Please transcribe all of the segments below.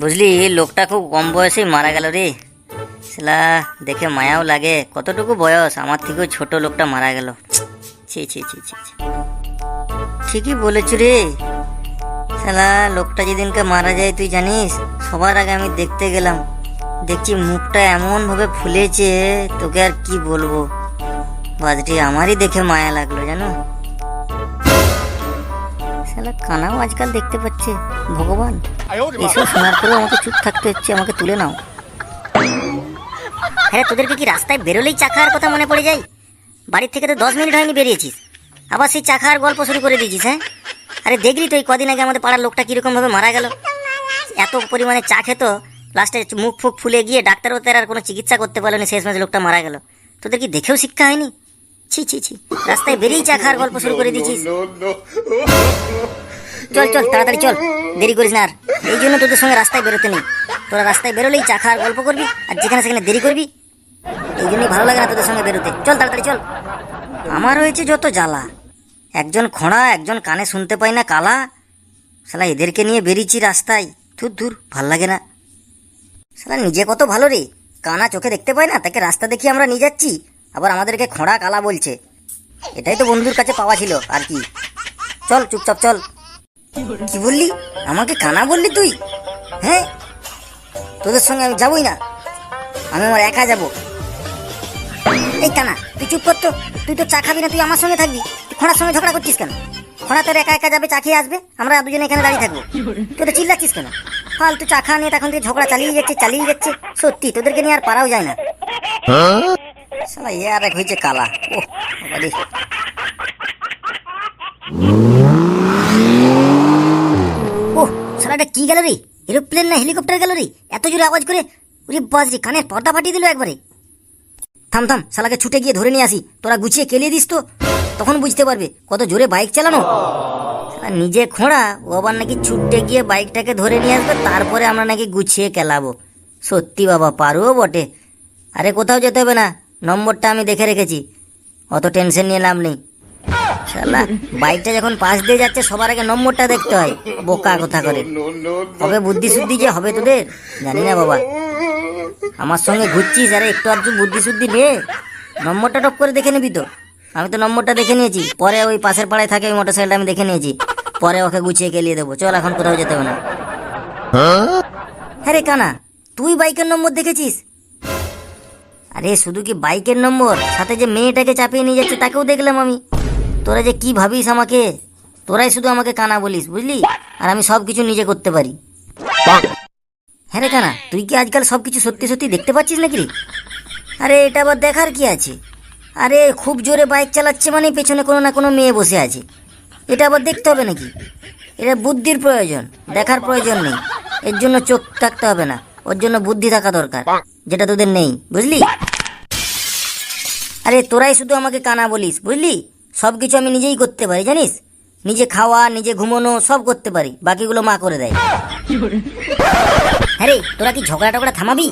বুঝলি লোকটা খুব কম বয়সেই মারা গেল রে। সেলা দেখে মায়াও লাগে। কতটুকু বয়স? আমার থেকেও ছোট লোকটা মারা গেল। ছি ছি ছি ছি। ঠিকই বলেছ রে। শালা, লোকটা যেদিনকে মারা যায়, তুই জানিস, সবার আগে আমি দেখতে গেলাম। দেখছি মুখটা এমনভাবে ফুলেছে, তোকে আর কি বলব? বাজটি আমারই দেখে মায়া লাগল, জানো? শালা কানাও আজকাল দেখতে পাচ্ছে ভগবান। এসব শোনার পরেও আমাকে চুপ থাকতে হচ্ছে আমাকে তুলে নাও। হ্যাঁ তোদেরকে কি রাস্তায় বেরোলেই চা খাওয়ার কথা মনে পড়ে যায়? বাড়ির থেকে তো দশ মিনিট হয়নি বেরিয়েছিস। আবার সেই চা খাওয়ার গল্প শুরু করে দিয়েছিস হ্যাঁ? আরে দেখলি তো এই কদিন আগে আমাদের পাড়ার লোকটা কীরকম ভাবে মারা গেল? এত পরিমাণে চা খেত লাস্টে মুখ ফুক ফুলে গিয়ে ডাক্তারও তার আর কোনো চিকিৎসা করতে পারল না শেষ মাঝে লোকটা মারা গেল। তোদের কি দেখেও শিক্ষা হয়নি? ছি ছি ছি। রাস্তায় বেরিয়েই চা খাওয়ার গল্প শুরু করে দিয়েছিস। চল চল তাড়াতাড়ি চল। দেরি করিস না আর। এই জন্য তোদের সঙ্গে রাস্তায় বেরোতে নেই। তোরা রাস্তায় বেরোলেই চা খাওয়ার গল্প করবি আর যেখানে সেখানে দেরি করবি। এই জন্যই ভালো লাগে না তোদের সঙ্গে বেরোতে। চল তাড়াতাড়ি চল। আমার হয়েছে যত জ্বালা। একজন খোঁড়া একজন কানে শুনতে পাই না কালা। শালা এদেরকে নিয়ে বেরিয়েছি রাস্তায়। দূর ধুর ভালো লাগে না। শালা নিজে কত ভালো রে। কানা চোখে দেখতে পাই না তাকে রাস্তা দেখিয়ে আমরা নিয়ে যাচ্ছি। আবার আমাদেরকে খোঁড়া কালা বলছে। এটাই তো বন্ধুর কাছে পাওয়া ছিল, আর কি। চল, চুপচাপ চল। কি বললি? আমাকে কানা বললি তুই? হ্যাঁ? তোদের সঙ্গে আমি যাবই না। আমি আমার একা যাব। এই কানা, তুই চুপ কর তো। তুই তো চা খাবি না, তুই আমার সঙ্গে থাকবি। তুই খোঁড়ার সঙ্গে ঝগড়া করছিস কেন? খোঁড়া তোর একা একা যাবে, চা খেয়ে আসবে? আমরা দুজনে এখানে দাঁড়িয়ে থাকব। তুই তো চিল্লাচ্ছিস কেন? ফালতু চা খাওয়া নিয়ে তখন থেকে ঝগড়া চালিয়ে যাচ্ছে চালিয়ে যাচ্ছে। সত্যি, তোদেরকে নিয়ে আর পারাও যায় না। শালা, এ আর হয়েছে কালা। ও। ও শালাটা কি গেল রে? এরোপ্লেন না হেলিকপ্টার গেল রে? এত জোরে আওয়াজ করে, ওরে বাজ রে কানের পর্দা ফাটিয়ে দিল একবারে। থাম থাম, শালাকে ছুটে গিয়ে ধরে নিয়ে আসি। তোরা গুছিয়ে কেলিয়ে দিস তো। তখন বুঝতে পারবে কত জোরে বাইক চালানো। নিজে খোঁড়া, ও আবার নাকি ছুটে গিয়ে বাইকটাকে ধরে নিয়ে আসবে, তারপরে আমরা নাকি গুছিয়ে কেলাবো। সত্যি বাবা, পারুও বটে। আরে কোথাও যেতে হবে না। নম্বরটা আমি দেখে রেখেছি। অত টেনশন নিয়ে লাভ নেই। শালা বাইকটা যখন পাশ দিয়ে যাচ্ছে সবার আগে নম্বরটা দেখতে হয় বোকা কথা করে। হবে বুদ্ধি শুদ্ধি যে হবে তোদের? জানি না বাবা। আমার সঙ্গে ঘুরছিস আরে একটু আধটু বুদ্ধি শুদ্ধি নে। নম্বরটা টপ করে দেখে নিবি তো। আমি তো নম্বরটা দেখে নিয়েছি। পরে ওই পাশের পাড়ায় থাকে ওই মোটরসাইকেলটা আমি দেখে নিয়েছি। পরে ওকে গুছিয়ে কেলিয়ে দেবো। চল এখন কোথাও যেতে হবে না। হ্যাঁ রে কানা তুই বাইকের নম্বর দেখেছিস? আরে, শুধু কি বাইকের নম্বর? সাথে যে মেয়েটাকে চাপিয়ে নিয়ে যাচ্ছে, তাকেও দেখলাম আমি। তোরা যে কি ভাবিস আমাকে? তোরাই শুধু আমাকে কানা বলিস, বুঝলি? আর আমি সব কিছু নিজে করতে পারি। হ্যাঁ রে কানা, তুই কি আজকাল সব কিছু সত্যি সত্যি দেখতে পাচ্ছিস নাকি আরে, এটা আবার দেখার কি আছে? আরে, খুব জোরে বাইক চালাচ্ছে মানে পেছনে কোনো না কোনো মেয়ে বসে আছে। এটা আবার দেখতে হবে নাকি? এটা বুদ্ধির প্রয়োজন, দেখার প্রয়োজন নেই। এর জন্য চোখ থাকতে হবে না। ওর জন্য বুদ্ধি থাকা দরকার। যেটা তোদের নেই, বুঝলি? আরে তোরাই শুধু আমাকে কানা বলিস, বুঝলি? সব কিছু আমি নিজেই করতে পারি, জানিস? নিজে খাওয়া, নিজে ঘুমানো, সব করতে পারি, বাকিগুলো মা করে দেয়। হ্যাঁ তোরা কি ঝগড়া টগড়া থামাবি?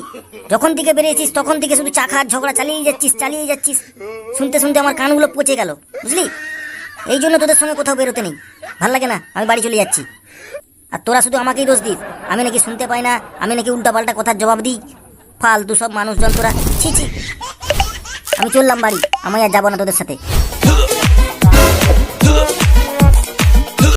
যখন থেকে বেরিয়েছিস, তখন থেকে শুধু চা খাওয়ার ঝগড়া চালিয়ে যাচ্ছিস চালিয়ে যাচ্ছিস। শুনতে শুনতে আমার কানগুলো পচে গেল, বুঝলি? এই জন্য তোদের সঙ্গে কোথাও বেরোতে নেই। ভালো লাগে না, আমি বাড়ি চলে যাচ্ছি। আর তোরা শুধু আমাকেই দোষ দিস। আমি নাকি শুনতে পাই না, আমি নাকি উল্টাপাল্টা কথার জবাব দিই। ফালতু সব মানুষজন তোরা, ছি ছি। আমি চললাম বাড়ি, আমি আর যাব না তোদের সাথে।